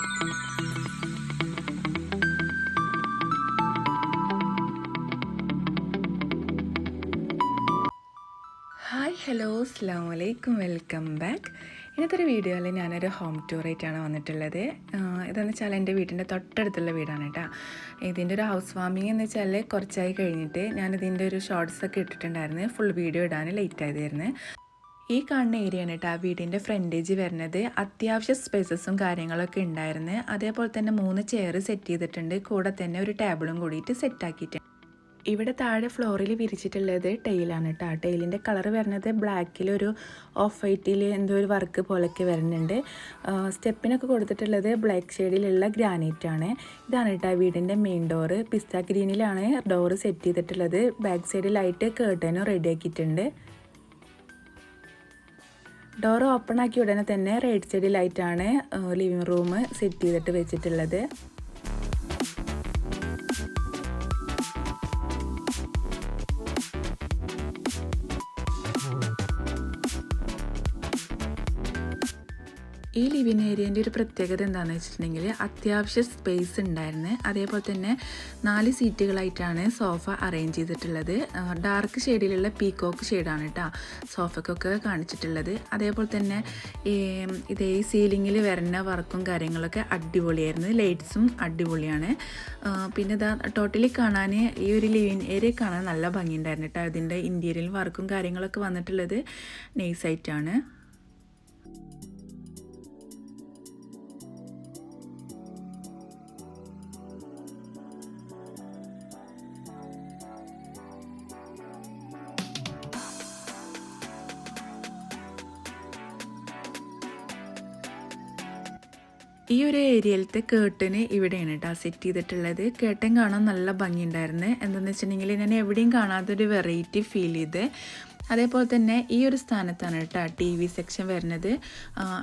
Hi hello അസ്സാം വലൈക്കും welcome back. ഇന്നത്തെ ഒരു വീഡിയോയിൽ ഞാനൊരു ഹോം ടൂറായിട്ടാണ് വന്നിട്ടുള്ളത്. ആഹ് ഇതെന്ന് വെച്ചാൽ എന്റെ വീട്ടിന്റെ തൊട്ടടുത്തുള്ള വീടാണ് കേട്ടോ. ഇതിന്റെ ഒരു ഹൗസ് വാമിങ് എന്ന് വെച്ചാൽ കുറച്ചായി കഴിഞ്ഞിട്ട് ഞാനിതിന്റെ ഒരു ഷോർട്സ് ഒക്കെ ഇട്ടിട്ടുണ്ടായിരുന്നു. ഫുൾ വീഡിയോ ഇടാൻ ലേറ്റ് ആയതായിരുന്നു. ഈ കാണുന്ന ഏരിയയാണ് കേട്ടോ ആ വീടിന്റെ ഫ്രണ്ടേജ് വരുന്നത്. അത്യാവശ്യ സ്പേസസും കാര്യങ്ങളൊക്കെ ഉണ്ടായിരുന്നു അതേപോലെ തന്നെ മൂന്ന് ചെയർ സെറ്റ് ചെയ്തിട്ടുണ്ട്. കൂടെ തന്നെ ഒരു ടേബിളും കൂടിയിട്ട് സെറ്റ് ആക്കിയിട്ടുണ്ട്. ഇവിടെ താഴെ ഫ്ലോറിൽ വിരിച്ചിട്ടുള്ളത് ടൈലാണ് കേട്ടോ ടൈലിന്റെ കളർ വരുന്നത് ബ്ലാക്കിൽ ഒരു ഓഫ് വൈറ്റിൽ എന്തോ ഒരു വർക്ക് പോലൊക്കെ വരുന്നുണ്ട്. സ്റ്റെപ്പിനൊക്കെ കൊടുത്തിട്ടുള്ളത് ബ്ലാക്ക് ഷെയ്ഡിലുള്ള ഗ്രാനൈറ്റ് ആണ്. ഇതാണ് കേട്ടോ വീടിന്റെ മെയിൻ ഡോറ് പിസ്ത ഗ്രീനിലാണ് ഡോറ് സെറ്റ് ചെയ്തിട്ടുള്ളത്. ബാക്ക് സൈഡിലായിട്ട് കേട്ടനും റെഡി ആക്കിയിട്ടുണ്ട്. ഡോർ ഓപ്പൺ ആക്കിയ ഉടനെ തന്നെ റൈറ്റ് സൈഡിലായിട്ടാണ് ലിവിങ് റൂം സെറ്റ് ചെയ്തിട്ട് വെച്ചിട്ടുള്ളത്. ഈ ലിവിങ് ഏരിയന്റെ ഒരു പ്രത്യേകത എന്താണെന്ന് വെച്ചിട്ടുണ്ടെങ്കിൽ അത്യാവശ്യം സ്പേസ് ഉണ്ടായിരുന്നു. അതേപോലെ തന്നെ നാല് സീറ്റുകളായിട്ടാണ് സോഫ അറേഞ്ച് ചെയ്തിട്ടുള്ളത്. ഡാർക്ക് ഷെയ്ഡിലുള്ള പീക്കോക്ക് ഷെയ്ഡാണ് കേട്ടോ സോഫയ്ക്കൊക്കെ കാണിച്ചിട്ടുള്ളത്. അതേപോലെ തന്നെ ഇതേ സീലിങ്ങിൽ വരുന്ന വർക്കും കാര്യങ്ങളൊക്കെ അടിപൊളിയായിരുന്നു. ലൈറ്റ്സും അടിപൊളിയാണ്. പിന്നെ ഇതാ ടോട്ടലി കാണാൻ ഈ ഒരു ലിവിങ് ഏരിയ കാണാൻ നല്ല ഭംഗിയുണ്ടായിരുന്നു കേട്ടോ അതിന്റെ ഇന്റീരിയൽ വർക്കും കാര്യങ്ങളൊക്കെ വന്നിട്ടുള്ളത് നൈസായിട്ടാണ് ഈ ഒരു ഏരിയയിലത്തെ കേട്ടന് ഇവിടെയാണ് കേട്ടോ സെറ്റ് ചെയ്തിട്ടുള്ളത്. കേട്ടൻ കാണാൻ നല്ല ഭംഗിയുണ്ടായിരുന്നു. എന്താണെന്ന് വെച്ചിട്ടുണ്ടെങ്കിൽ ഞാൻ എവിടെയും കാണാത്തൊരു വെറൈറ്റി ഫീൽ ചെയ്ത്. അതേപോലെ തന്നെ ഈ ഒരു സ്ഥാനത്താണ് കേട്ടോ ടി വി സെക്ഷൻ വരുന്നത്.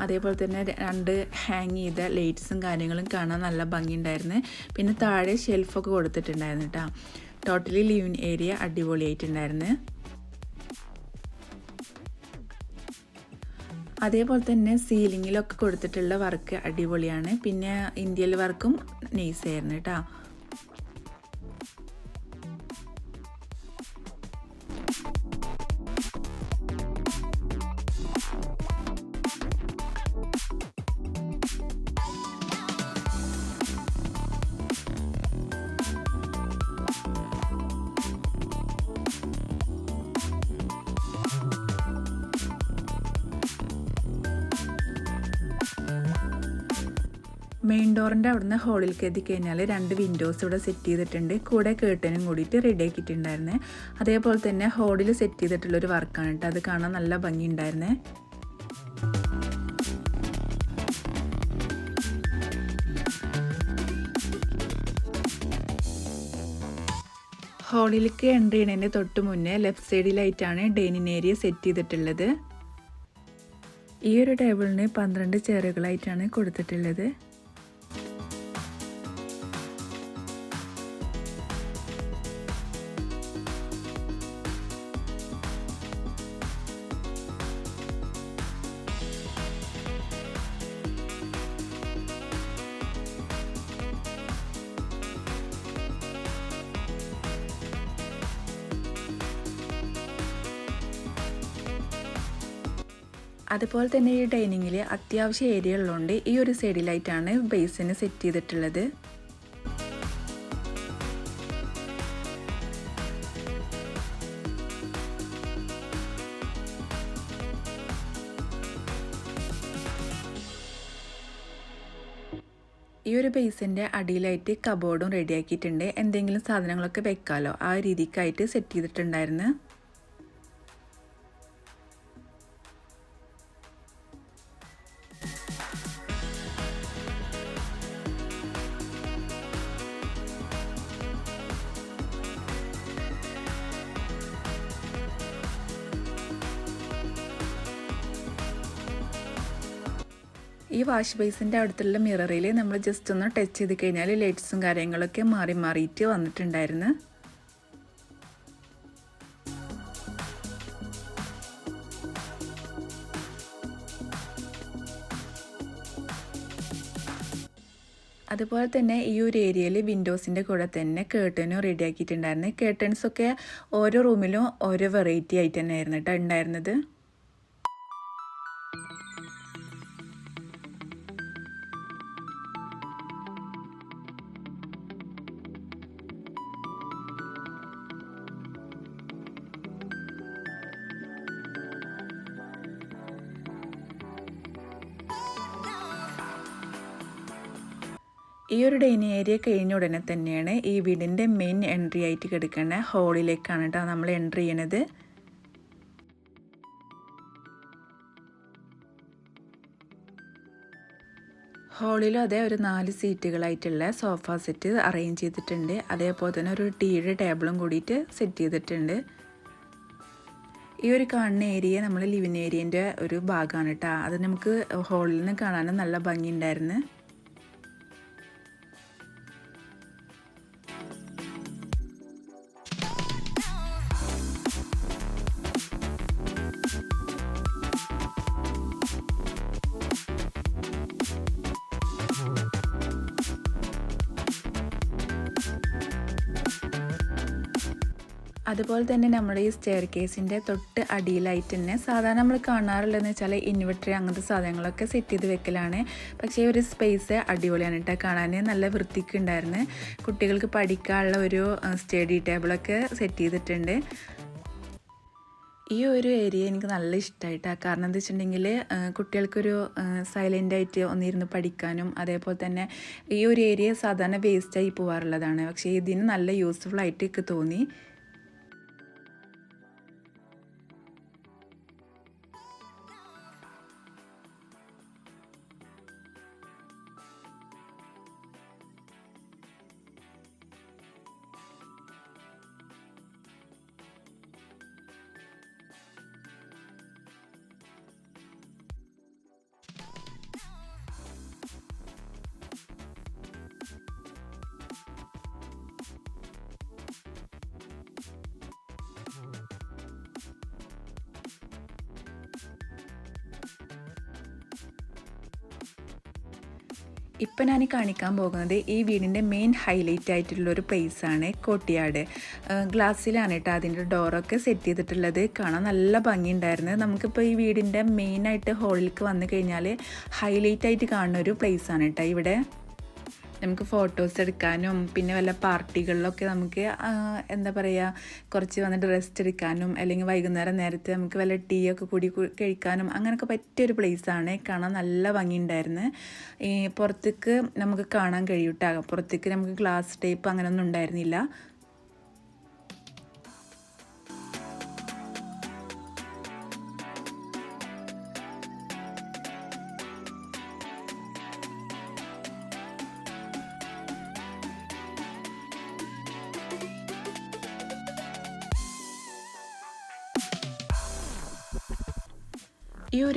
അതേപോലെ തന്നെ രണ്ട് ഹാങ് ചെയ്ത ലൈറ്റ്സും കാര്യങ്ങളും കാണാൻ നല്ല ഭംഗിയുണ്ടായിരുന്നു. പിന്നെ താഴെ ഷെൽഫൊക്കെ കൊടുത്തിട്ടുണ്ടായിരുന്നു കേട്ടോ ടോട്ടലി ലിവിൻ ഏരിയ അടിപൊളിയായിട്ടുണ്ടായിരുന്നു. അതേപോലെ തന്നെ സീലിങ്ങിലൊക്കെ കൊടുത്തിട്ടുള്ള വർക്ക് അടിപൊളിയാണ്. പിന്നെ ഇന്ത്യയിൽ വർക്കും നൈസായിരുന്നു കേട്ടോ. ഡോറിന്റെ അവിടുന്ന് ഹോളിലേക്ക് എത്തിക്കഴിഞ്ഞാൽ രണ്ട് വിൻഡോസ് ഇവിടെ സെറ്റ് ചെയ്തിട്ടുണ്ട്. കൂടെ കേട്ടനും കൂടിയിട്ട് റെഡി ആക്കിയിട്ടുണ്ടായിരുന്നേ. അതേപോലെ തന്നെ ഹോളിൽ സെറ്റ് ചെയ്തിട്ടുള്ളൊരു വർക്കാണ് കേട്ടോ. അത് കാണാൻ നല്ല ഭംഗിയുണ്ടായിരുന്നേ. ഹോളിലേക്ക് എൻട്രി ചെയ്യണതിന്റെ തൊട്ട് മുന്നേ ലെഫ്റ്റ് സൈഡിലായിട്ടാണ് ഡൈനിങ് ഏരിയ സെറ്റ് ചെയ്തിട്ടുള്ളത്. ഈ ഒരു ടേബിളിന് പന്ത്രണ്ട് ചെയറുകളായിട്ടാണ് കൊടുത്തിട്ടുള്ളത്. അതുപോലെ തന്നെ ഈ ഡൈനിങ്ങിൽ അത്യാവശ്യ ഏരിയ ഉള്ളതുകൊണ്ട് ഈ ഒരു സൈഡിലായിട്ടാണ് ബേസിന് സെറ്റ് ചെയ്തിട്ടുള്ളത്. ഈ ഒരു ബേസിന്റെ അടിയിലായിട്ട് കബോർഡും റെഡിയാക്കിയിട്ടുണ്ട് എന്തെങ്കിലും സാധനങ്ങളൊക്കെ വെക്കാമല്ലോ ആ രീതിക്കായിട്ട് സെറ്റ് ചെയ്തിട്ടുണ്ടായിരുന്നു. വാഷ് ബേസിന്റെ അടുത്തുള്ള മിററിൽ നമ്മൾ ജസ്റ്റ് ഒന്ന് ടച്ച് ചെയ്ത് കഴിഞ്ഞാൽ ലൈറ്റ്സും കാര്യങ്ങളൊക്കെ മാറി മാറിയിട്ട് വന്നിട്ടുണ്ടായിരുന്നു. അതുപോലെ തന്നെ ഈ ഒരു ഏരിയയിൽ വിൻഡോസിന്റെ കൂടെ തന്നെ കേട്ടനും റെഡി ആക്കിയിട്ടുണ്ടായിരുന്നു. ഓരോ റൂമിലും ഓരോ വെറൈറ്റി ആയിട്ട് തന്നെ ആയിരുന്നു കേട്ടോ ഉണ്ടായിരുന്നത്. ഈ ഒരു ഡൈനിങ് ഏരിയ കഴിഞ്ഞ ഉടനെ തന്നെയാണ് ഈ വീടിന്റെ മെയിൻ എൻട്രി ആയിട്ട് കിടക്കുന്ന ഹോളിലേക്കാണ് കേട്ടോ നമ്മൾ എൻട്രി ചെയ്യണത്. ഹോളിലും അതേ ഒരു നാല് സീറ്റുകളായിട്ടുള്ള സോഫ സെറ്റ് അറേഞ്ച് ചെയ്തിട്ടുണ്ട്. അതേപോലെ തന്നെ ഒരു ടീയുടെ ടേബിളും കൂടിയിട്ട് സെറ്റ് ചെയ്തിട്ടുണ്ട്. ഈ ഒരു കാണുന്ന ഏരിയ നമ്മൾ ലിവിങ് ഏരിയന്റെ ഒരു ഭാഗമാണ് കേട്ടോ. അത് നമുക്ക് ഹോളിൽ നിന്ന് കാണാനും നല്ല ഭംഗിയുണ്ടായിരുന്നു. അതുപോലെ തന്നെ നമ്മുടെ ഈ സ്റ്റെയർ കേസിന്റെ തൊട്ട് അടിയിലായിട്ട് തന്നെ സാധാരണ നമ്മൾ കാണാറുള്ളതെന്ന് വെച്ചാൽ ഇൻവെർട്ടർ അങ്ങനത്തെ സാധനങ്ങളൊക്കെ സെറ്റ് ചെയ്ത് വെക്കലാണ്. പക്ഷേ ഒരു സ്പേസ് അടിപൊളിയാണ് കേട്ടോ കാണാൻ നല്ല വൃത്തിക്ക് ഉണ്ടായിരുന്നു. കുട്ടികൾക്ക് പഠിക്കാനുള്ള ഒരു സ്റ്റഡി ടേബിളൊക്കെ സെറ്റ് ചെയ്തിട്ടുണ്ട്. ഈ ഒരു ഏരിയ എനിക്ക് നല്ല ഇഷ്ടമായിട്ടാണ് കാരണം എന്താ വെച്ചിട്ടുണ്ടെങ്കിൽ കുട്ടികൾക്കൊരു സൈലന്റ് ആയിട്ട് ഒന്നിരുന്ന് പഠിക്കാനും അതേപോലെ തന്നെ ഈ ഒരു ഏരിയ സാധാരണ വേസ്റ്റായി പോകാറുള്ളതാണ് പക്ഷേ ഇതിന് നല്ല യൂസ്ഫുൾ ആയിട്ട് എനിക്ക് തോന്നി. ഇപ്പം ഞാൻ കാണിക്കാൻ പോകുന്നത് ഈ വീടിന്റെ മെയിൻ ഹൈലൈറ്റ് ആയിട്ടുള്ളൊരു ആണ് കോട്ടിയാട്. ഗ്ലാസ്സിലാണ് കേട്ടോ അതിന്റെ ഡോറൊക്കെ സെറ്റ് ചെയ്തിട്ടുള്ളത്. കാണാൻ നല്ല ഭംഗിയുണ്ടായിരുന്നു. നമുക്കിപ്പോൾ ഈ വീടിന്റെ മെയിനായിട്ട് ഹോളിലേക്ക് വന്നു കഴിഞ്ഞാൽ ഹൈലൈറ്റ് ആയിട്ട് കാണുന്ന ഒരു ആണ് കേട്ടോ ഇവിടെ. നമുക്ക് ഫോട്ടോസ് എടുക്കാനും പിന്നെ വല്ല പാർട്ടികളിലൊക്കെ നമുക്ക് എന്താ പറയുക കുറച്ച് വന്നിട്ട് റെസ്റ്റ് എടുക്കാനും അല്ലെങ്കിൽ വൈകുന്നേരം നേരത്തെ നമുക്ക് വല്ല ടീ ഒക്കെ കൂടി കഴിക്കാനും അങ്ങനെയൊക്കെ പറ്റിയൊരു പ്ലേസാണ് കാണാൻ നല്ല ഭംഗിയുണ്ടായിരുന്നു. ഈ പുറത്തേക്ക് നമുക്ക് കാണാൻ കഴിയൂട്ടാ. പുറത്തേക്ക് നമുക്ക് ഗ്ലാസ് ടൈപ്പ് അങ്ങനെയൊന്നും ഉണ്ടായിരുന്നില്ല.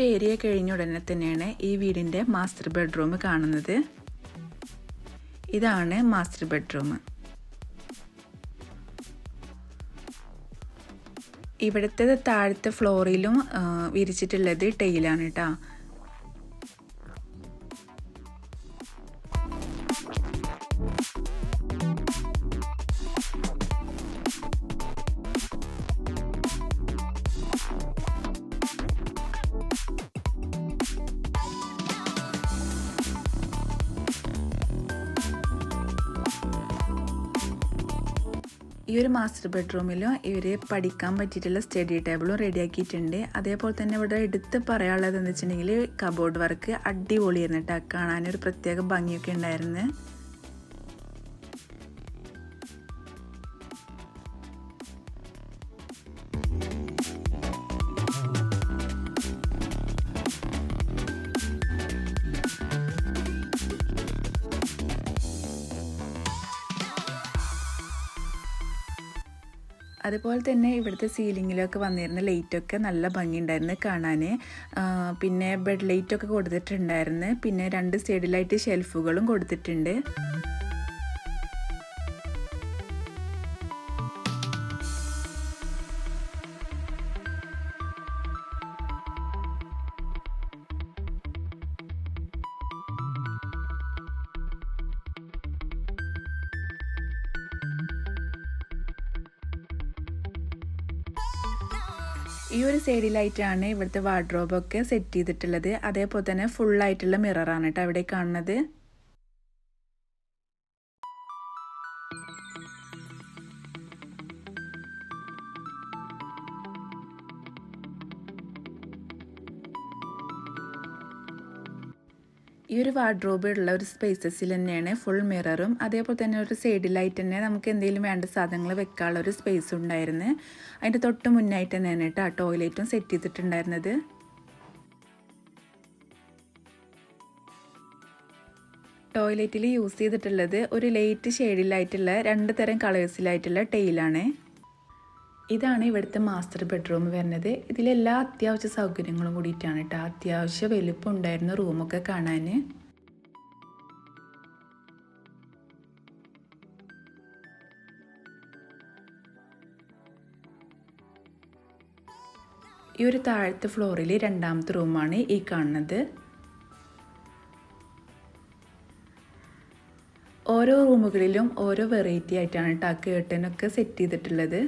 ഒരു ഏരിയ കഴിഞ്ഞ ഉടനെ തന്നെയാണ് ഈ വീടിന്റെ മാസ്റ്റർ ബെഡ്റൂം കാണുന്നത്. ഇതാണ് മാസ്റ്റർ ബെഡ്റൂം. ഇവിടുത്തെ താഴത്തെ ഫ്ലോറിലും വിരിച്ചിട്ടുള്ളത് ടൈലാണ് കേട്ടോ ഈ ഒരു മാസ്റ്റർ ബെഡ്റൂമിലും ഇവർ പഠിക്കാൻ പറ്റിയിട്ടുള്ള സ്റ്റഡി ടേബിളും റെഡിയാക്കിയിട്ടുണ്ട് അതേപോലെ തന്നെ ഇവിടെ എടുത്ത് പറയാനുള്ളത് എന്ന് വെച്ചിട്ടുണ്ടെങ്കിൽ കബോർഡ് വർക്ക് അടിപൊളിയായിരുന്നു കേട്ടോ കാണാനൊരു പ്രത്യേക ഭംഗിയൊക്കെ ഉണ്ടായിരുന്നു. അതുപോലെ തന്നെ ഇവിടുത്തെ സീലിങ്ങിലൊക്കെ വന്നിരുന്ന ലൈറ്റൊക്കെ നല്ല ഭംഗിയുണ്ടായിരുന്നു കാണാൻ പിന്നെ ബെഡ് ലൈറ്റൊക്കെ കൊടുത്തിട്ടുണ്ടായിരുന്നു. പിന്നെ രണ്ട് സൈഡിലായിട്ട് ഷെൽഫുകളും കൊടുത്തിട്ടുണ്ട്. സൈഡിലായിട്ടാണ് ഇവിടുത്തെ വാർഡ്രോബൊക്കെ സെറ്റ് ചെയ്തിട്ടുള്ളത്. അതേപോലെ തന്നെ ഫുള്ളായിട്ടുള്ള മിററാണ് കേട്ടോ അവിടെ കാണുന്നത്. ഒരു വാർഡ്രോബ് ഉള്ള ഒരു സ്പേസസിൽ തന്നെയാണ് ഫുൾ മിററും അതേപോലെ തന്നെ ഒരു സൈഡിലായിട്ട് തന്നെ നമുക്ക് എന്തെങ്കിലും വേണ്ട സാധനങ്ങൾ വെക്കാനുള്ള ഒരു സ്പേസ് ഉണ്ടായിരുന്നു. അതിന്റെ തൊട്ട് മുന്നായിട്ട് തന്നെയാണ് കേട്ടോ ആ ടോയ്ലറ്റും സെറ്റ് ചെയ്തിട്ടുണ്ടായിരുന്നത്. ടോയ്ലറ്റിൽ യൂസ് ചെയ്തിട്ടുള്ളത് ഒരു ലൈറ്റ് ഷെയ്ഡിലായിട്ടുള്ള രണ്ട് തരം കളേഴ്സിലായിട്ടുള്ള ടെയിലാണ് ഇതാണ് ഇവിടുത്തെ മാസ്റ്റർ ബെഡ്റൂം വരുന്നത്. ഇതിലെല്ലാ അത്യാവശ്യ സൗകര്യങ്ങളും കൂടിയിട്ടാണ് കേട്ടോ അത്യാവശ്യ വലുപ്പം ഉണ്ടായിരുന്ന റൂമൊക്കെ കാണാൻ. ഈ ഒരു താഴത്തെ ഫ്ലോറിൽ രണ്ടാമത്തെ റൂമാണ് ഈ കാണുന്നത്. ഓരോ റൂമുകളിലും ഓരോ വെറൈറ്റി ആയിട്ടാണ് കേട്ടോ കേട്ടനൊക്കെ സെറ്റ് ചെയ്തിട്ടുള്ളത്.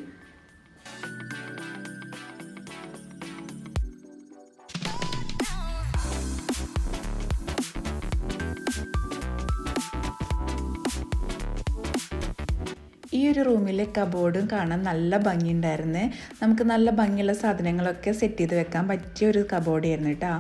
ഒരു റൂമിലെ കബോർഡും കാണാൻ നല്ല ഭംഗിയുണ്ടായിരുന്നു. നമുക്ക് നല്ല ഭംഗിയുള്ള സാധനങ്ങളൊക്കെ സെറ്റ് ചെയ്ത് വെക്കാൻ പറ്റിയ ഒരു കബോർഡായിരുന്നു കേട്ടോ.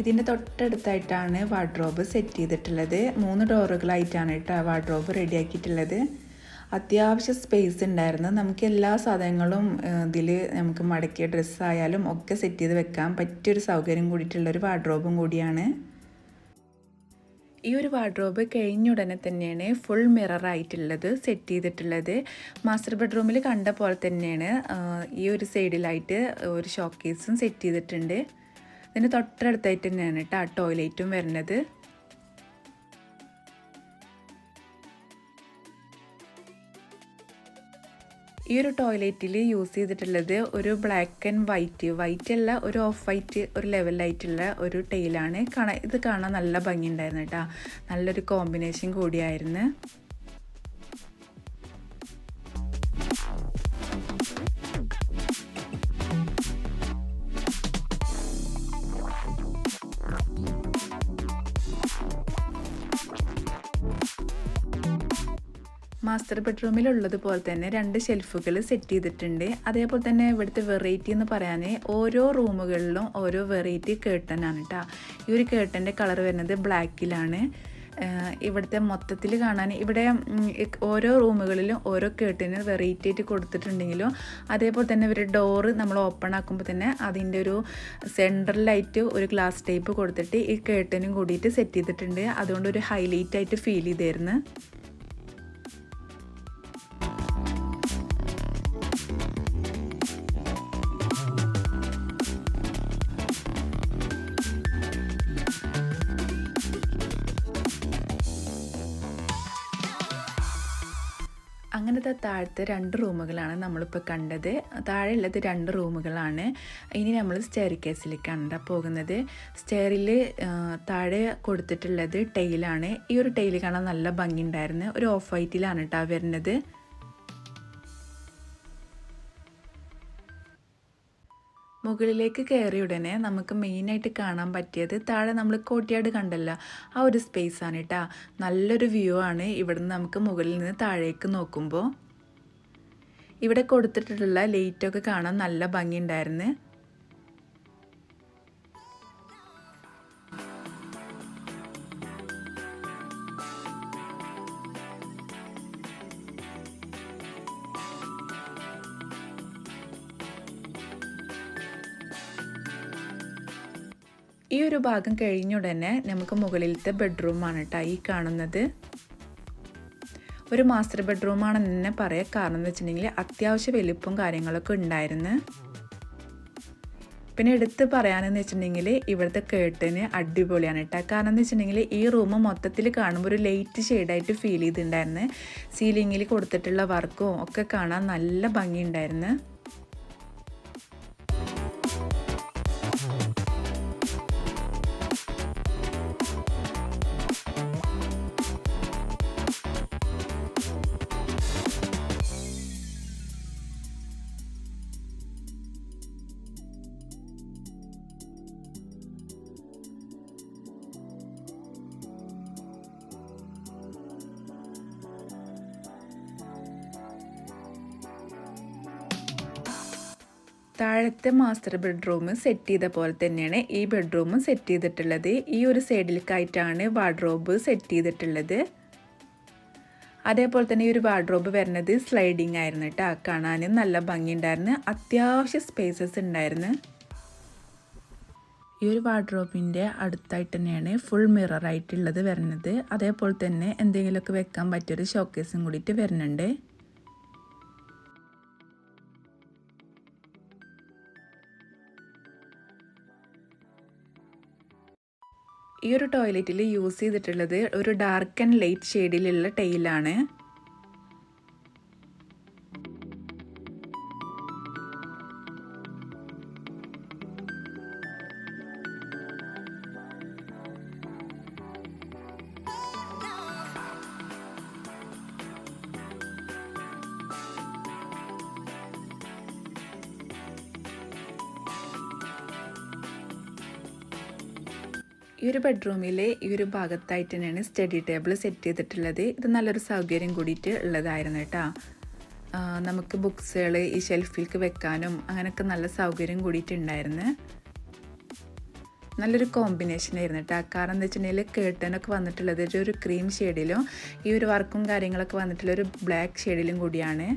ഇതിന്റെ തൊട്ടടുത്തായിട്ടാണ് വാർഡ്രോബ് സെറ്റ് ചെയ്തിട്ടുള്ളത്. മൂന്ന് ഡോറുകളായിട്ടാണ് കേട്ടോ വാർഡ്രോബ് റെഡിയാക്കിയിട്ടുള്ളത് അത്യാവശ്യം സ്പേസ് ഉണ്ടായിരുന്നു. നമുക്ക് എല്ലാ സാധനങ്ങളും ഇതിൽ നമുക്ക് മടക്കിയ ഡ്രസ്സായാലും ഒക്കെ സെറ്റ് ചെയ്ത് വെക്കാൻ പറ്റിയൊരു സൗകര്യം കൂടിയിട്ടുള്ളൊരു വാർഡ്രോബും കൂടിയാണ്. ഈ ഒരു വാർഡ്രോബ് കഴിഞ്ഞ ഉടനെ തന്നെയാണ് ഫുൾ മിററായിട്ടുള്ളത് സെറ്റ് ചെയ്തിട്ടുള്ളത്. മാസ്റ്റർ ബെഡ്റൂമിൽ കണ്ട പോലെ തന്നെയാണ് ഈ ഒരു സൈഡിലായിട്ട് ഒരു ഷോക്കേസും സെറ്റ് ചെയ്തിട്ടുണ്ട്. ഇതിന് തൊട്ടടുത്തായിട്ട് തന്നെയാണ് കേട്ടോ ടോയ്ലറ്റും വരുന്നത്. ഈ ഒരു ടോയ്ലറ്റിൽ യൂസ് ചെയ്തിട്ടുള്ളത് ഒരു ബ്ലാക്ക് ആൻഡ് വൈറ്റ് വൈറ്റ് അല്ല ഒരു ഓഫ് വൈറ്റ് ഒരു ലെവലായിട്ടുള്ള ഒരു ടെയിലാണ് കാണാൻ ഇത് കാണാൻ നല്ല ഭംഗിയുണ്ടായിരുന്നു കേട്ടോ നല്ലൊരു കോമ്പിനേഷൻ കൂടിയായിരുന്നു. മാസ്റ്റർ ബെഡ്റൂമിലുള്ളത് പോലെ തന്നെ രണ്ട് ഷെൽഫുകൾ സെറ്റ് ചെയ്തിട്ടുണ്ട്. അതേപോലെ തന്നെ ഇവിടുത്തെ വെറൈറ്റി എന്ന് പറയാൻ ഓരോ റൂമുകളിലും ഓരോ വെറൈറ്റി കേട്ടനാണ് കേട്ടോ ഈ ഒരു കേട്ടന്റെ കളർ വരുന്നത് ബ്ലാക്കിലാണ് ഇവിടുത്തെ മൊത്തത്തിൽ കാണാൻ ഇവിടെ ഓരോ റൂമുകളിലും ഓരോ കേട്ടിന് വെറൈറ്റി ആയിട്ട് കൊടുത്തിട്ടുണ്ടെങ്കിലും അതേപോലെ തന്നെ ഇവർ ഡോറ് നമ്മൾ ഓപ്പൺ ആക്കുമ്പോൾ തന്നെ അതിന്റെ ഒരു സെൻട്രലായിട്ട് ഒരു ഗ്ലാസ് ടൈപ്പ് കൊടുത്തിട്ട് ഈ കേട്ടനും കൂടിയിട്ട് സെറ്റ് ചെയ്തിട്ടുണ്ട്. അതുകൊണ്ട് ഒരു ഹൈലൈറ്റ് ആയിട്ട് ഫീൽ ചെയ്തായിരുന്നു അങ്ങനത്തെ താഴത്തെ രണ്ട് റൂമുകളാണ് നമ്മളിപ്പോൾ കണ്ടത്. താഴെയുള്ളത് രണ്ട് റൂമുകളാണ്. ഇനി നമ്മൾ സ്റ്റെയർ കേസിലേക്കാണ് പോകുന്നത്. സ്റ്റെയറിൽ താഴെ കൊടുത്തിട്ടുള്ളത് ടെയിലാണ് ഈ ഒരു ടെയിൽ കാണാൻ നല്ല ഭംഗി ഉണ്ടായിരുന്നു ഒരു ഓഫ് വൈറ്റിലാണ് കേട്ടോ വരുന്നത്. മുകളിലേക്ക് കയറിയ ഉടനെ നമുക്ക് മെയിനായിട്ട് കാണാൻ പറ്റിയത് താഴെ നമ്മൾ കോട്ടിയാട് കണ്ടല്ലോ. ആ ഒരു സ്പേസ് ആണ് കേട്ടോ നല്ലൊരു വ്യൂ ആണ്. ഇവിടുന്ന് നമുക്ക് മുകളിൽ നിന്ന് താഴേക്ക് നോക്കുമ്പോൾ ഇവിടെ കൊടുത്തിട്ടുള്ള ലൈറ്റൊക്കെ കാണാൻ നല്ല ഭംഗിയുണ്ടായിരുന്നു. ഈ ഒരു ഭാഗം കഴിഞ്ഞ ഉടനെ നമുക്ക് മുകളിലത്തെ ബെഡ്റൂമാണ് കേട്ടോ ഈ കാണുന്നത്. ഒരു മാസ്റ്റർ ബെഡ്റൂമാണെന്ന് തന്നെ പറയാം കാരണം എന്ന് വെച്ചിട്ടുണ്ടെങ്കിൽ അത്യാവശ്യ വലിപ്പവും കാര്യങ്ങളൊക്കെ ഉണ്ടായിരുന്നു. പിന്നെ എടുത്ത് പറയാനെന്ന് വെച്ചിട്ടുണ്ടെങ്കിൽ ഇവിടുത്തെ കേട്ടിന് അടിപൊളിയാണ് കേട്ടോ കാരണം എന്ന് വെച്ചിട്ടുണ്ടെങ്കിൽ ഈ റൂം മൊത്തത്തിൽ കാണുമ്പോൾ ഒരു ലൈറ്റ് ഷെയ്ഡായിട്ട് ഫീൽ ചെയ്തിട്ടുണ്ടായിരുന്നു. സീലിങ്ങിൽ കൊടുത്തിട്ടുള്ള വർക്കും ഒക്കെ കാണാൻ നല്ല ഭംഗിയുണ്ടായിരുന്നു. താഴത്തെ മാസ്റ്റർ ബെഡ്റൂം സെറ്റ് ചെയ്ത പോലെ തന്നെയാണ് ഈ ബെഡ്റൂമും സെറ്റ് ചെയ്തിട്ടുള്ളത്. ഈ ഒരു സൈഡിലേക്കായിട്ടാണ് വാർഡ്രോബ് സെറ്റ് ചെയ്തിട്ടുള്ളത്. അതേപോലെ തന്നെ ഈ ഒരു വാർഡ്രോബ് വരുന്നത് സ്ലൈഡിങ് ആയിരുന്നു കേട്ടോ കാണാൻ നല്ല ഭംഗിയുണ്ടായിരുന്നു. അത്യാവശ്യം സ്പേസസ് ഉണ്ടായിരുന്നു. ഈ ഒരു വാർഡ്രോബിന്റെ അടുത്തായിട്ട് തന്നെയാണ് ഫുൾ മിററായിട്ടുള്ളത് വരുന്നത്. അതേപോലെ തന്നെ എന്തെങ്കിലുമൊക്കെ വെക്കാൻ പറ്റിയൊരു ഷോക്കേസും കൂടിയിട്ട് വരുന്നുണ്ട്. ഈ ഒരു ടോയ്ലറ്റിൽ യൂസ് ചെയ്തിട്ടുള്ളത് ഒരു ഡാർക്ക് ആൻഡ് ലൈറ്റ് ഷെയ്ഡിലുള്ള ടൈലാണ് ഈ ഒരു ബെഡ്റൂമിലെ ഈ ഒരു ഭാഗത്തായിട്ട് തന്നെയാണ് സ്റ്റഡി ടേബിൾ സെറ്റ് ചെയ്തിട്ടുള്ളത്. ഇത് നല്ലൊരു സൗകര്യം കൂടിയിട്ട് ഉള്ളതായിരുന്നു കേട്ടോ. നമുക്ക് ബുക്സുകൾ ഈ ഷെൽഫിലേക്ക് വെക്കാനും അങ്ങനെയൊക്കെ നല്ല സൗകര്യം കൂടിയിട്ടുണ്ടായിരുന്നു. നല്ലൊരു കോമ്പിനേഷൻ ആയിരുന്നു കേട്ടോ. കാരണം എന്താ വെച്ചിട്ടുണ്ടെങ്കിൽ കേട്ടനൊക്കെ വന്നിട്ടുള്ളത് ഒരു ക്രീം ഷെയ്ഡിലും ഈ ഒരു വർക്കും കാര്യങ്ങളൊക്കെ വന്നിട്ടുള്ള ഒരു ബ്ലാക്ക് ഷെയ്ഡിലും കൂടിയാണ്.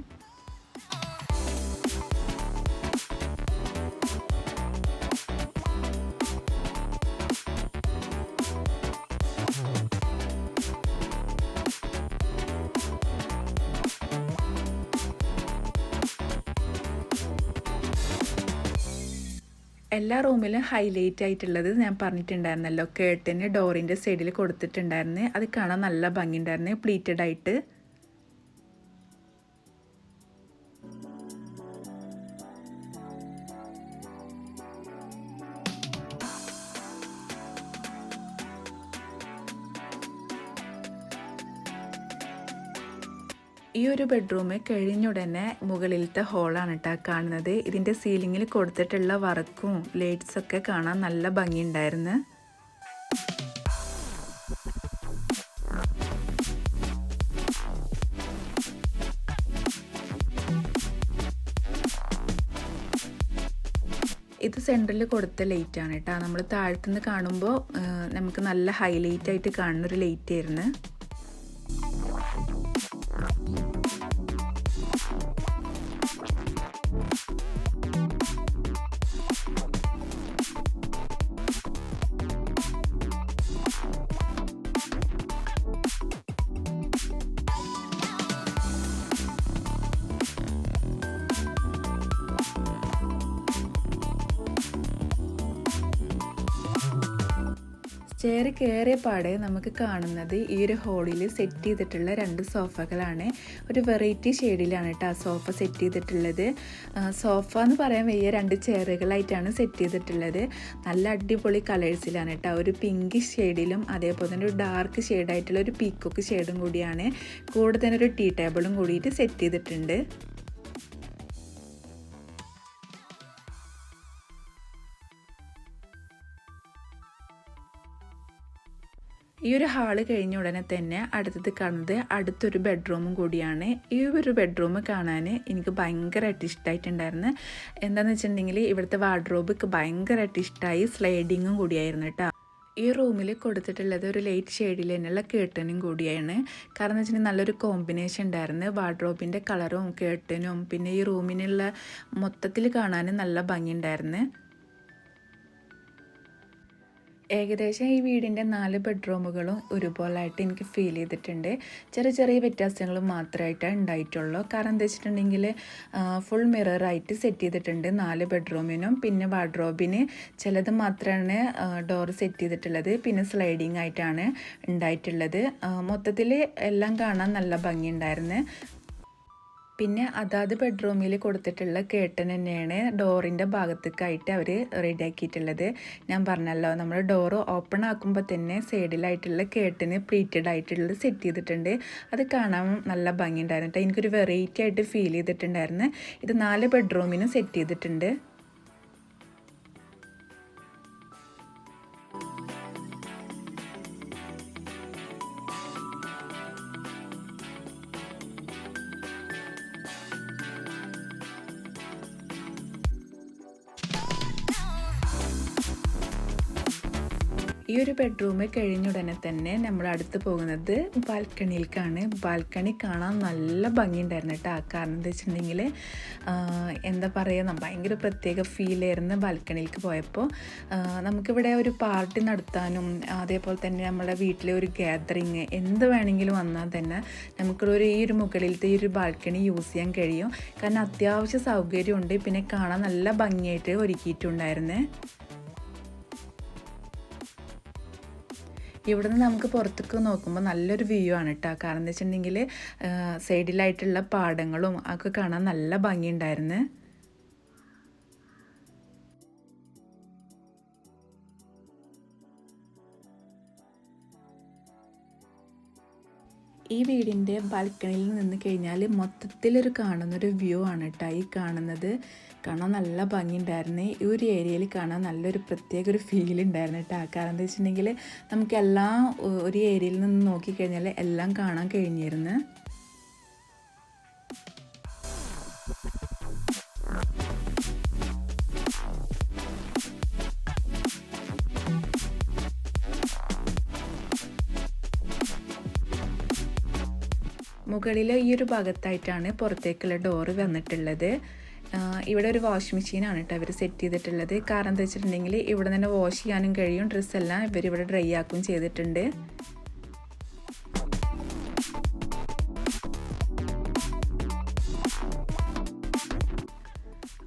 എല്ലാ റൂമിലും ഹൈലൈറ്റ് ആയിട്ടുള്ളത് ഞാൻ പറഞ്ഞിട്ടുണ്ടായിരുന്നല്ലോ. കേട്ടിന് ഡോറിന്റെ സൈഡിൽ കൊടുത്തിട്ടുണ്ടായിരുന്നു. അത് കാണാൻ നല്ല ഭംഗി ഭംഗിയുണ്ടായിരുന്നു. പ്ലീറ്റഡ് ആയിട്ട്. ഈ ഒരു ബെഡ്റൂം കഴിഞ്ഞ ഉടനെ മുകളിലത്തെ ഹോളാണ് കേട്ടോ കാണുന്നത്. ഇതിന്റെ സീലിങ്ങിൽ കൊടുത്തിട്ടുള്ള വർക്കും ലൈറ്റ്സൊക്കെ കാണാൻ നല്ല ഭംഗിയുണ്ടായിരുന്നു. ഇത് സെന്ററിൽ കൊടുത്ത ലൈറ്റ് ആണ് കേട്ടോ നമ്മൾ താഴത്തുനിന്ന് കാണുമ്പോൾ നമുക്ക് നല്ല ഹൈലൈറ്റ് ആയിട്ട് കാണുന്നൊരു ലൈറ്റ് ആയിരുന്നു. സ്റ്റെയർ കയറിയ പാടെ നമുക്ക് കാണുന്നത് ഈ ഒരു ഹോളിൽ സെറ്റ് ചെയ്തിട്ടുള്ള രണ്ട് സോഫകളാണ്. ഒരു വെറൈറ്റി ഷെയ്ഡിലാണ് കേട്ടോ ആ സോഫ സെറ്റ് ചെയ്തിട്ടുള്ളത് സോഫ എന്ന് പറയാൻ വയ്യ രണ്ട് ചെയറുകളായിട്ടാണ് സെറ്റ് ചെയ്തിട്ടുള്ളത്. നല്ല അടിപൊളി കളേഴ്സിലാണ് കേട്ടോ ഒരു പിങ്ക് ഷെയ്ഡിലും അതേപോലെ തന്നെ ഒരു ഡാർക്ക് ഷെയ്ഡായിട്ടുള്ള ഒരു പീക്കോക്ക് ഷെയ്ഡും കൂടിയാണ്. കൂടെ തന്നെ ഒരു ടീ ടേബിളും കൂടിയിട്ട് സെറ്റ് ചെയ്തിട്ടുണ്ട്. ഈ ഒരു ഹാൾ കഴിഞ്ഞ ഉടനെ തന്നെ അടുത്തത് കാണുന്നത് അടുത്തൊരു ബെഡ്റൂമും കൂടിയാണ്. ഈ ഒരു ബെഡ്റൂം കാണാൻ എനിക്ക് ഭയങ്കരമായിട്ട് ഇഷ്ടമായിട്ടുണ്ടായിരുന്നു എന്താണെന്ന് വെച്ചിട്ടുണ്ടെങ്കിൽ ഇവിടുത്തെ വാർഡ്രോബ് ഭയങ്കരമായിട്ട് ഇഷ്ടമായി സ്ലൈഡിങ്ങും കൂടിയായിരുന്നു കേട്ടോ ഈ റൂമിൽ കൊടുത്തിട്ടുള്ളത് ഒരു ലൈറ്റ് ഷെയ്ഡിൽ തന്നെയുള്ള കേട്ടനും കൂടിയാണ്. കാരണം എന്ന് വെച്ചിട്ടുണ്ടെങ്കിൽ നല്ലൊരു കോമ്പിനേഷൻ ഉണ്ടായിരുന്നു. വാർഡ്രോബിന്റെ കളറും കേട്ടനും പിന്നെ ഈ റൂമിനുള്ള മൊത്തത്തിൽ കാണാൻ നല്ല ഭംഗിയുണ്ടായിരുന്നു. ഏകദേശം ഈ വീടിന്റെ നാല് ബെഡ്റൂമുകളും ഒരുപോലായിട്ട് എനിക്ക് ഫീൽ ചെയ്തിട്ടുണ്ട്. ചെറിയ ചെറിയ വ്യത്യാസങ്ങൾ മാത്രമായിട്ടാണ് ഉണ്ടായിട്ടുള്ളൂ. കാരണം എന്താ വെച്ചിട്ടുണ്ടെങ്കിൽ ഫുൾ മിററായിട്ട് സെറ്റ് ചെയ്തിട്ടുണ്ട് നാല് ബെഡ്റൂമിനും. പിന്നെ വാർഡ്രോബിന് ചിലത് മാത്രമാണ് ഡോർ സെറ്റ് ചെയ്തിട്ടുള്ളത്. പിന്നെ സ്ലൈഡിങ് ആയിട്ടാണ് ഉണ്ടായിട്ടുള്ളത്. മൊത്തത്തിൽ എല്ലാം കാണാൻ നല്ല ഭംഗിയുണ്ടായിരുന്നു. പിന്നെ അതാത് ബെഡ്റൂമിൽ കൊടുത്തിട്ടുള്ള കേട്ടൻ തന്നെയാണ് ഡോറിന്റെ ഭാഗത്തേക്കായിട്ട് അവർ റെഡിയാക്കിയിട്ടുള്ളത് ഞാൻ പറഞ്ഞല്ലോ നമ്മൾ ഡോർ ഓപ്പൺ ആക്കുമ്പോൾ തന്നെ സൈഡിലായിട്ടുള്ള കേട്ടന് പ്ലീറ്റഡ് ആയിട്ടുള്ളത് സെറ്റ് ചെയ്തിട്ടുണ്ട്. അത് കാണാൻ നല്ല ഭംഗിയുണ്ടായിരുന്നു. കേട്ടോ എനിക്കൊരു വെറൈറ്റി ആയിട്ട് ഫീൽ ചെയ്തിട്ടുണ്ടായിരുന്നു. ഇത് നാല് ബെഡ്റൂമിനും സെറ്റ് ചെയ്തിട്ടുണ്ട്. ഈ ഒരു കഴിഞ്ഞ ഉടനെ തന്നെ നമ്മൾ അടുത്ത് പോകുന്നത് ബാൽക്കണിയിലേക്കാണ്. ബാൽക്കണി കാണാൻ നല്ല ഭംഗിയുണ്ടായിരുന്നു കേട്ടോ കാരണം എന്താ വെച്ചിട്ടുണ്ടെങ്കിൽ എന്താ പറയുക ഭയങ്കര പ്രത്യേക ഫീൽ ആയിരുന്നു ബാൽക്കണിയിലേക്ക് പോയപ്പോൾ നമുക്കിവിടെ ഒരു പാർട്ടി നടത്താനും അതേപോലെ തന്നെ നമ്മുടെ വീട്ടിലെ ഒരു ഗ്യാതറിങ് എന്ത് വേണമെങ്കിലും വന്നാൽ തന്നെ നമുക്കൊരു ഈ ഒരു മുകളിലത്തെ ഈ ഒരു ബാൽക്കണി യൂസ് ചെയ്യാൻ കഴിയും. കാരണം അത്യാവശ്യ സൗകര്യമുണ്ട്. പിന്നെ കാണാൻ നല്ല ഭംഗിയായിട്ട് ഒരുക്കിയിട്ടുണ്ടായിരുന്നേ. ഇവിടുന്ന് നമുക്ക് പുറത്തേക്ക് നോക്കുമ്പോൾ നല്ലൊരു വ്യൂ ആണ് കേട്ടോ കാരണം എന്ന് വെച്ചിട്ടുണ്ടെങ്കിൽ സൈഡിലായിട്ടുള്ള പാടങ്ങളും ഒക്കെ കാണാൻ നല്ല ഭംഗിയുണ്ടായിരുന്നു. ഈ വീടിന്റെ ബാൽക്കണിയിൽ നിന്ന് കഴിഞ്ഞാൽ മൊത്തത്തിലൊരു കാണുന്നൊരു വ്യൂ ആണ് കേട്ടോ ഈ കാണുന്നത്. കാണാൻ നല്ല ഭംഗിയുണ്ടായിരുന്നു. ഈ ഒരു ഏരിയയിൽ കാണാൻ നല്ലൊരു പ്രത്യേക ഒരു ഫീൽ ഉണ്ടായിരുന്നു കേട്ടോ. കാരണം എന്താ വെച്ചിട്ടുണ്ടെങ്കിൽ നമുക്ക് എല്ലാം ഒരു ഏരിയയിൽ നിന്ന് നോക്കിക്കഴിഞ്ഞാൽ എല്ലാം കാണാൻ കഴിഞ്ഞിരുന്നു. മുകളിലെ ഈ ഒരു ഭാഗത്തായിട്ടാണ് പുറത്തേക്കുള്ള ഡോറ് വന്നിട്ടുള്ളത്. ഇവിടെ ഒരു വാഷ് മെഷീനാണ് കേട്ടോ ഇവർ സെറ്റ് ചെയ്തിട്ടുള്ളത്. കാരണം എന്താ വെച്ചിട്ടുണ്ടെങ്കിൽ ഇവിടെ തന്നെ വാഷ് ചെയ്യാനും കഴിയും. ഡ്രസ്സെല്ലാം ഇവിടെ ഡ്രൈ ആക്കുകയും ചെയ്തിട്ടുണ്ട്.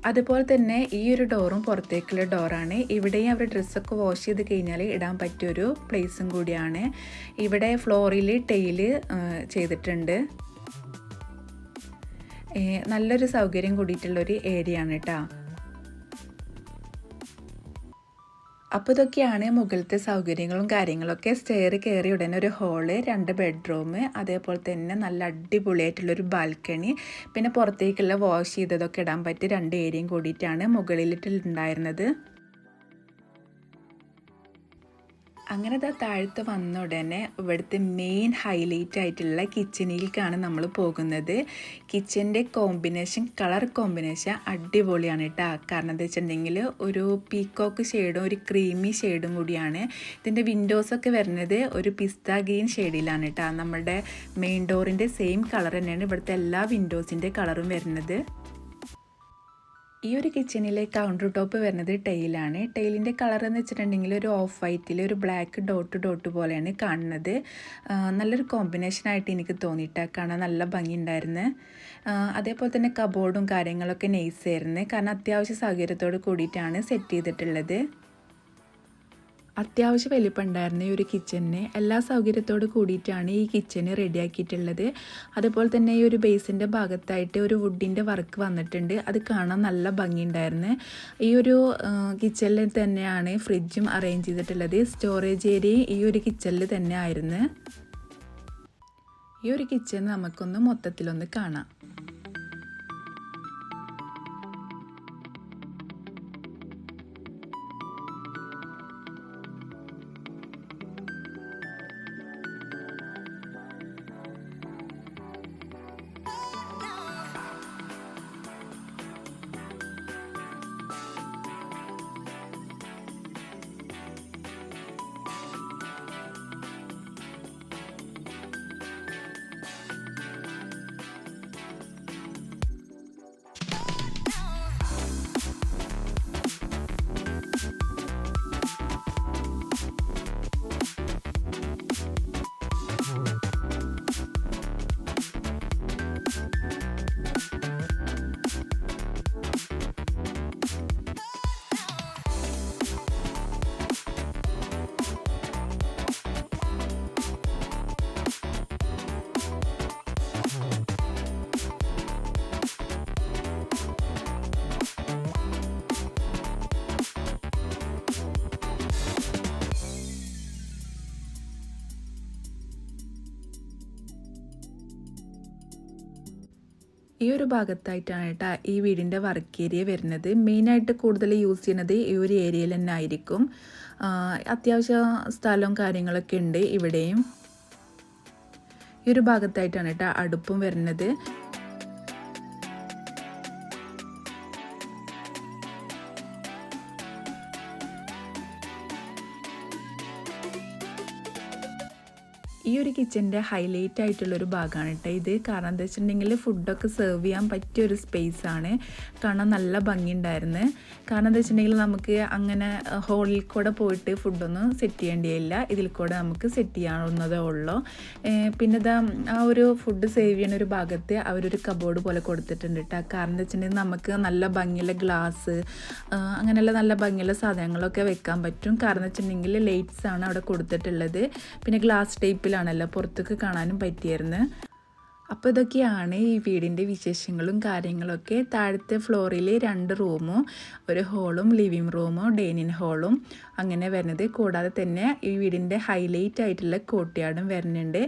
അതുപോലെ തന്നെ ഈ ഒരു ഡോറും പുറത്തേക്കുള്ള ഡോറാണ് ഇവിടെയും അവർ ഡ്രസ്സൊക്കെ വാഷ് ചെയ്ത് കഴിഞ്ഞാൽ ഇടാൻ പറ്റിയൊരു പ്ലേസും കൂടിയാണ്. ഇവിടെ ഫ്ലോറിൽ ടെയിൽ ചെയ്തിട്ടുണ്ട്. നല്ലൊരു സൗകര്യം കൂടിയിട്ടുള്ളൊരു ഏരിയ ആണ് കേട്ടോ. അപ്പോൾ ഇതൊക്കെയാണ് മുകളിലത്തെ സൗകര്യങ്ങളും കാര്യങ്ങളൊക്കെ. സ്റ്റെയർ കയറി ഉടനെ ഒരു ഹോൾ രണ്ട് ബെഡ്റൂം അതേപോലെ തന്നെ നല്ല അടിപൊളിയായിട്ടുള്ളൊരു ബാൽക്കണി പിന്നെ പുറത്തേക്കുള്ള വാഷ് ചെയ്തതൊക്കെ ഇടാൻ പറ്റിയ രണ്ട് ഏരിയയും കൂടിയിട്ടാണ് മുകളിലിട്ടുണ്ടായിരുന്നത്. അങ്ങനെ ദാ താഴത്ത് വന്ന ഉടനെ ഇവിടുത്തെ മെയിൻ ഹൈലൈറ്റ് ആയിട്ടുള്ള കിച്ചണിലേക്കാണ് നമ്മൾ പോകുന്നത്. കിച്ചന്റെ കോമ്പിനേഷൻ കളർ കോമ്പിനേഷൻ അടിപൊളിയാണ് കേട്ടോ കാരണം എന്താ വെച്ചിട്ടുണ്ടെങ്കിൽ ഒരു പീക്കോക്ക് ഷെയ്ഡും ഒരു ക്രീമി ഷെയ്ഡും കൂടിയാണ്. ഇതിന്റെ വിൻഡോസൊക്കെ വരുന്നത് ഒരു പിസ്ത ഗ്രീൻ ഷെയ്ഡിലാണ് കേട്ടോ നമ്മുടെ മെയിൻ ഡോറിന്റെ സെയിം കളർ തന്നെയാണ് ഇവിടുത്തെ എല്ലാ വിൻഡോസിന്റെ കളറും വരുന്നത്. ഈ ഒരു കിച്ചണിലെ കൗണ്ടർ ടോപ്പ് വരുന്നത് ടൈലാണ് ടൈലിന്റെ കളർ എന്ന് വെച്ചിട്ടുണ്ടെങ്കിൽ ഒരു ഓഫ് വൈറ്റിൽ ഒരു ബ്ലാക്ക് ഡോട്ട് ഡോട്ട് പോലെയാണ് കാണുന്നത്. നല്ലൊരു കോമ്പിനേഷനായിട്ട് എനിക്ക് തോന്നിയിട്ട് കാണാൻ നല്ല ഭംഗി ഉണ്ടായിരുന്നു. അതേപോലെ തന്നെ കബോർഡും കാര്യങ്ങളൊക്കെ നൈസ് ആയിരുന്നു. കാരണം അത്യാവശ്യ സൗകര്യത്തോട് കൂടിയിട്ടാണ് സെറ്റ് ചെയ്തിട്ടുള്ളത്. അത്യാവശ്യം വലിപ്പമുണ്ടായിരുന്ന ഈ ഒരു കിച്ചണിന് എല്ലാ സൗകര്യത്തോട് കൂടിയിട്ടാണ് ഈ കിച്ചന് റെഡിയാക്കിയിട്ടുള്ളത് അതുപോലെ തന്നെ ഈ ഒരു ബേസിന്റെ ഭാഗത്തായിട്ട് ഒരു വുഡിന്റെ വർക്ക് വന്നിട്ടുണ്ട്. അത് കാണാൻ നല്ല ഭംഗിയുണ്ടായിരുന്നു. ഈ ഒരു കിച്ചണിൽ തന്നെയാണ് ഫ്രിഡ്ജും അറേഞ്ച് ചെയ്തിട്ടുള്ളത്. സ്റ്റോറേജ് ഏരിയ ഈ ഒരു കിച്ചണിൽ തന്നെ ആയിരുന്നു ഈ ഒരു കിച്ചൺ നമുക്കൊന്ന് മൊത്തത്തിലൊന്ന് കാണാം. ഒരു ഭാഗത്തായിട്ടാണ് കേട്ടോ ഈ വീടിന്റെ വർക്ക് ഏരിയ വരുന്നത്. മെയിനായിട്ട് കൂടുതൽ യൂസ് ചെയ്യുന്നത് ഈ ഒരു ഏരിയയിൽ തന്നെ ആയിരിക്കും. അത്യാവശ്യ സ്ഥലവും കാര്യങ്ങളൊക്കെ ഉണ്ട് ഇവിടെയും. ഈ ഒരു ഭാഗത്തായിട്ടാണ് കേട്ടോ അടുപ്പും വരുന്നത്. കിച്ചന്റെ ഹൈലൈറ്റ് ആയിട്ടുള്ളൊരു ഭാഗമാണ് കേട്ടോ ഇത്. കാരണം എന്താ വെച്ചിട്ടുണ്ടെങ്കിൽ ഫുഡൊക്കെ സെർവ് ചെയ്യാൻ പറ്റിയ ഒരു സ്പേസ് ആണ്. കാണാൻ നല്ല ഭംഗിയുണ്ടായിരുന്നു. കാരണം എന്താ വെച്ചിട്ടുണ്ടെങ്കിൽ നമുക്ക് അങ്ങനെ ഹോളിൽ കൂടെ പോയിട്ട് ഫുഡൊന്നും സെറ്റ് ചെയ്യേണ്ടിയില്ല ഇതിൽ കൂടെ നമുക്ക് സെറ്റ് ചെയ്യാവുന്നതേ ഉള്ളൂ. പിന്നെ ഇതാ ആ ഒരു ഫുഡ് സേവ് ചെയ്യുന്ന ഒരു ഭാഗത്ത് അവരൊരു കബോർഡ് പോലെ കൊടുത്തിട്ടുണ്ട് കേട്ടോ കാരണം എന്താ വെച്ചിട്ടുണ്ടെങ്കിൽ നമുക്ക് നല്ല ഭംഗിയുള്ള ഗ്ലാസ് അങ്ങനെയുള്ള നല്ല ഭംഗിയുള്ള സാധനങ്ങളൊക്കെ വെക്കാൻ പറ്റും. കാരണം വെച്ചിട്ടുണ്ടെങ്കിൽ ലൈറ്റ്സ് ആണ് അവിടെ കൊടുത്തിട്ടുള്ളത്. പിന്നെ ഗ്ലാസ് ടൈപ്പിലാണല്ലോ പുറത്തേക്ക് കാണാനും പറ്റിയായിരുന്നു. അപ്പോൾ ഇതൊക്കെയാണ് ഈ വീടിന്റെ വിശേഷങ്ങളും കാര്യങ്ങളൊക്കെ. താഴത്തെ ഫ്ലോറിൽ രണ്ട് റൂമും ഒരു ഹോളും ലിവിങ് റൂമും ഡൈനിങ് ഹോളും അങ്ങനെ വരുന്നത്. കൂടാതെ തന്നെ ഈ വീടിന്റെ ഹൈലൈറ്റ് ആയിട്ടുള്ള കോട്ടയാടും വരുന്നുണ്ട്.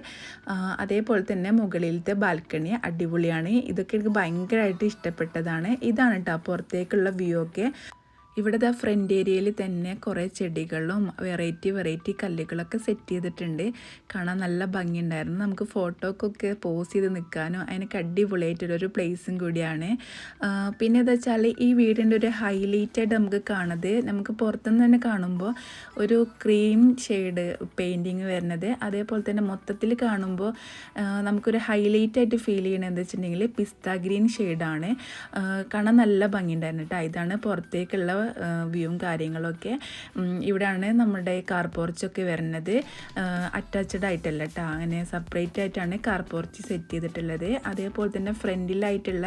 അതേപോലെ തന്നെ മുകളിലത്തെ ബാൽക്കണി അടിപൊളിയാണ്. ഇതൊക്കെ എനിക്ക് ഭയങ്കരമായിട്ട് ഇഷ്ടപ്പെട്ടതാണ്. ഇതാണ് കേട്ടോ പുറത്തേക്കുള്ള വ്യൂ ഒക്കെ. ഇവിടെ ഫ്രണ്ട് ഏരിയയിൽ തന്നെ കുറേ ചെടികളും വെറൈറ്റി വെറൈറ്റി കല്ലുകളൊക്കെ സെറ്റ് ചെയ്തിട്ടുണ്ട്. കാണാൻ നല്ല ഭംഗിയുണ്ടായിരുന്നു. നമുക്ക് ഫോട്ടോക്കൊക്കെ പോസ് ചെയ്ത് നിൽക്കാനും അതിനൊക്കെ അടിപൊളിയായിട്ടുള്ളൊരു പ്ലേസും കൂടിയാണ്. പിന്നെ എന്താ വെച്ചാൽ ഈ വീടിന്റെ ഒരു ഹൈലൈറ്റായിട്ട് നമുക്ക് കാണുന്നത് നമുക്ക് പുറത്തുനിന്ന് തന്നെ കാണുമ്പോൾ ഒരു ക്രീം ഷെയ്ഡ് പെയിന്റിങ് വരുന്നത്. അതേപോലെ തന്നെ മൊത്തത്തിൽ കാണുമ്പോൾ നമുക്കൊരു ഹൈലൈറ്റായിട്ട് ഫീൽ ചെയ്യണത് എന്താ വെച്ചിട്ടുണ്ടെങ്കിൽ പിസ്ത ഗ്രീൻ ഷെയ്ഡാണ് കാണാൻ നല്ല ഭംഗിയുണ്ടായിരുന്നു കേട്ടോ ഇതാണ് പുറത്തേക്കുള്ള വ്യൂവും കാര്യങ്ങളൊക്കെ ഇവിടെയാണ് നമ്മുടെ കാർ പോർച്ചൊക്കെ വരുന്നത്. അറ്റാച്ച്ഡ് ആയിട്ടല്ല കേട്ടോ അങ്ങനെ സെപ്പറേറ്റ് ആയിട്ടാണ് കാർ പോർച്ച് സെറ്റ് ചെയ്തിട്ടുള്ളത്. അതേപോലെ തന്നെ ഫ്രണ്ടിലായിട്ടുള്ള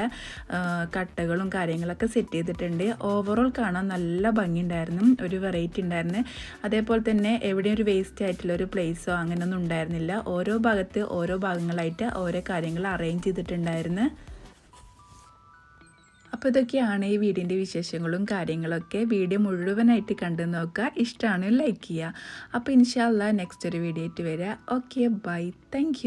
കട്ടകളും കാര്യങ്ങളൊക്കെ സെറ്റ് ചെയ്തിട്ടുണ്ട്. ഓവറോൾ കാണാൻ നല്ല ഭംഗിയുണ്ടായിരുന്നു. ഒരു വെറൈറ്റി ഉണ്ടായിരുന്നു. അതേപോലെ തന്നെ എവിടെയും ഒരു വേസ്റ്റ് ആയിട്ടുള്ള ഒരു പ്ലേസോ അങ്ങനെയൊന്നും ഉണ്ടായിരുന്നില്ല. ഓരോ ഭാഗത്ത് ഓരോ ഭാഗങ്ങളായിട്ട് ഓരോ കാര്യങ്ങൾ അറേഞ്ച് ചെയ്തിട്ടുണ്ടായിരുന്നു. അപ്പോൾ ഇതൊക്കെയാണ് ഈ വീടിന്റെ വിശേഷങ്ങളും കാര്യങ്ങളൊക്കെ. വീഡിയോ മുഴുവനായിട്ട് കണ്ടു നോക്കുക. ഇഷ്ടമാണ് ലൈക്ക് ചെയ്യുക. അപ്പോൾ ഇൻഷാല്ല നെക്സ്റ്റ് ഒരു വീഡിയോ ആയിട്ട് വരിക ഓക്കെ ബൈ താങ്ക്